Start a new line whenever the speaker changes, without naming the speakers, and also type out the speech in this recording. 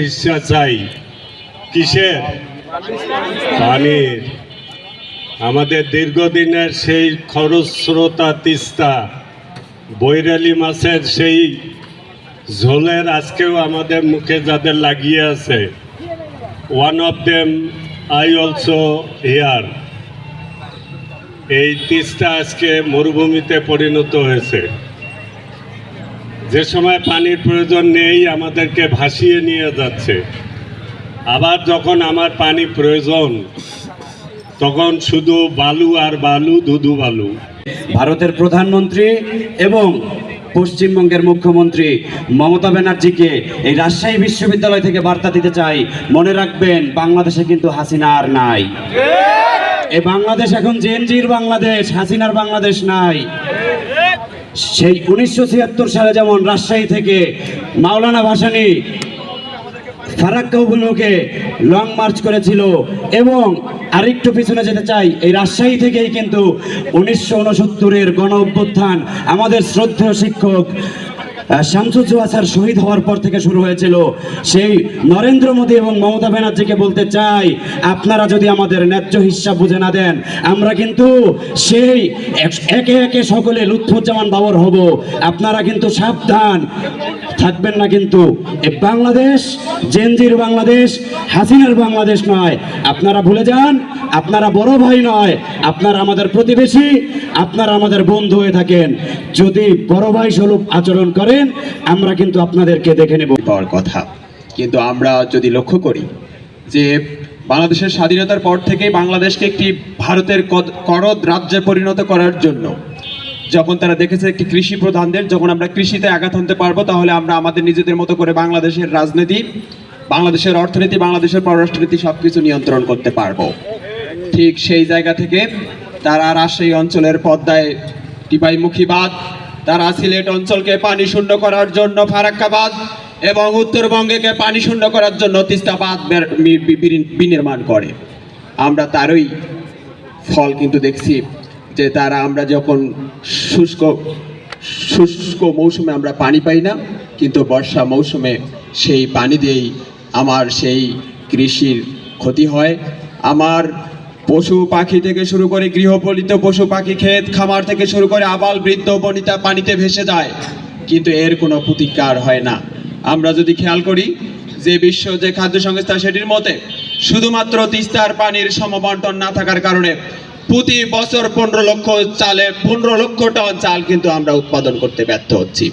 হিস্সা চাই কিসের? পানির। আমাদের দীর্ঘদিনের সেই খরস্রোতা তিস্তা, বৈরালি মাছের সেই ঝোলের আজকেও আমাদের মুখে যাদের লাগিয়ে আছে। One of them I also here এই তিস্তা আজকে মরুভূমিতে পরিণত হয়েছে। যে সময় পানির প্রয়োজন নেই আমাদেরকে ভাসিয়ে নিয়ে যাচ্ছে। আবার যখন আমার পানি প্রয়োজন তখন শুধু বালু আর বালু দুধু বালু।
ভারতের প্রধানমন্ত্রী এবং পশ্চিমবঙ্গের মুখ্যমন্ত্রী মমতা ব্যানার্জিকে এই রাজশাহী বিশ্ববিদ্যালয় থেকে বার্তা দিতে চাই। মনে রাখবেন বাংলাদেশে কিন্তু হাসিনা আর নাই এই বাংলাদেশ এখন জেনজির বাংলাদেশ হাসিনার বাংলাদেশ নাই। সেই উনিশশো ছিয়াত্তর সালে যেমন রাজশাহী থেকে মাওলানা ভাসানি ফারাক্কা উপলক্ষে লং মার্চ করেছিল এবং আরেকটু পিছনে যেতে চাই, এই রাজশাহী থেকেই কিন্তু উনিশশো উনসত্তরের গণ অভ্যুত্থান আমাদের শ্রদ্ধেয় শিক্ষক আহ, শামসুজ্জোহা স্যার শহীদ হওয়ার পর থেকে শুরু হয়েছিল। সেই নরেন্দ্র মোদী এবং মমতা ব্যানার্জিকে বলতে চাই আপনারা যদি আমাদের ন্যায্য হিসাব বুঝে না দেন আমরা কিন্তু সেই একে একে সকলে লুৎফুজ্জামান বাবর হব। আপনারা কিন্তু সাবধান। থাকবেন না কিন্তু। এ বাংলাদেশ জেনজির বাংলাদেশ, হাসিনার বাংলাদেশ নয়। আপনারা ভুলে যান, আপনারা বড় ভাই নয়। আপনারা আমাদের প্রতিবেশী, আপনারা আমাদের বন্ধু হয়ে থাকেন। যদি বড় ভাই স্বরূপ আচরণ করেন, আমরা কিন্তু আপনাদেরকে দেখে নেব।
পাওয়ার কথা। কিন্তু আমরা যদি লক্ষ্য করি যে বাংলাদেশের স্বাধীনতার পর থেকেই বাংলাদেশকে একটি ভারতের করদ রাজ্যে পরিণত করার জন্য যখন তারা দেখেছে একটি কৃষি প্রধানদের, যখন আমরা কৃষিতে আঘাত আনতে পারব, তাহলে আমরা আমাদের নিজেদের মতো করে বাংলাদেশের রাজনীতি, বাংলাদেশের অর্থনীতি, বাংলাদেশের পররাষ্ট্রনীতি সব কিছু নিয়ন্ত্রণ করতে পারব। ঠিক সেই জায়গা থেকে তারা রাজশাহী অঞ্চলের পদ্মায় টিপাইমুখী বাঁধ, তারা সিলেট অঞ্চলকে পানি শূন্য করার জন্য ফারাক্কাবাদ এবং উত্তরবঙ্গকে পানি শূন্য করার জন্য তিস্তাবাদ বিনির্মাণ করে। আমরা তারই ফল কিন্তু দেখছি যে তারা আমরা যখন শুষ্ক শুষ্ক মৌসুমে আমরা পানি পাই না, কিন্তু বর্ষা মৌসুমে সেই পানি দিয়েই আমার সেই কৃষির ক্ষতি হয়। আমার পশু পাখি থেকে শুরু করে গৃহপালিত পশু পাখি, ক্ষেত খামার থেকে শুরু করে আবাল বৃদ্ধ বনিতা পানিতে ভেসে যায়, কিন্তু এর কোনো প্রতিকার হয় না। আমরা যদি খেয়াল করি, যে বিশ্ব যে খাদ্য সংস্থা সেটির মতে, শুধুমাত্র তিস্তার পানির সমবন্টন না থাকার কারণে প্রতি বছর পনেরো লক্ষ চালে পনেরো লক্ষ টন চাল কিন্তু আমরা উৎপাদন করতে ব্যর্থ হচ্ছি।